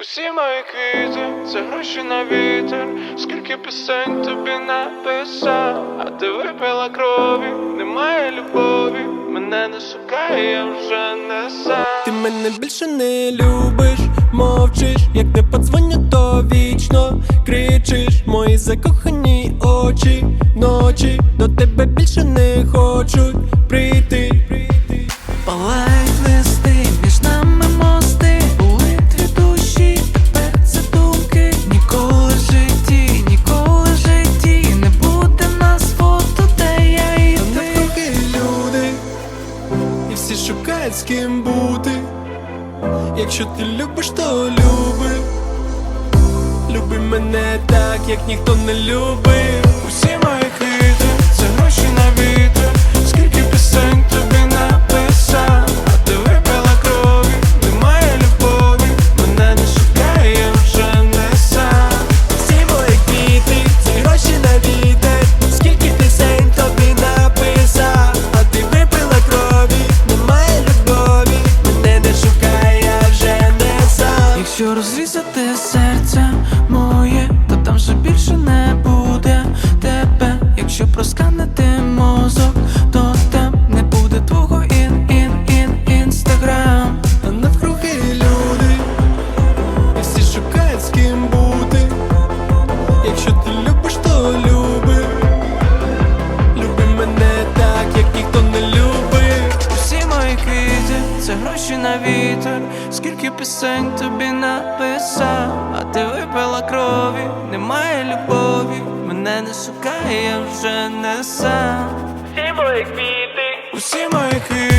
Усі мої квіти, це гроші на вітер, скільки пісень тобі написав, а ти випила крові, немає любові, мене не шукає, я вже не сам. Ти мене більше не любиш, мовчиш, як не подзвоню, то вічно кричиш, мої закохані очі, ночі до тебе більше не хочуть прийти. Палають всі шукають з ким бути. Якщо ти любиш, то люби. Люби мене так, як ніхто не любив. Сам. Якщо розрізати серце моє, гроші на вітер. Скільки пісень тобі написав, а ти випила крові, немає любові, мене не шукає, я вже не сам. Усі мої квіти, усі мої вітер,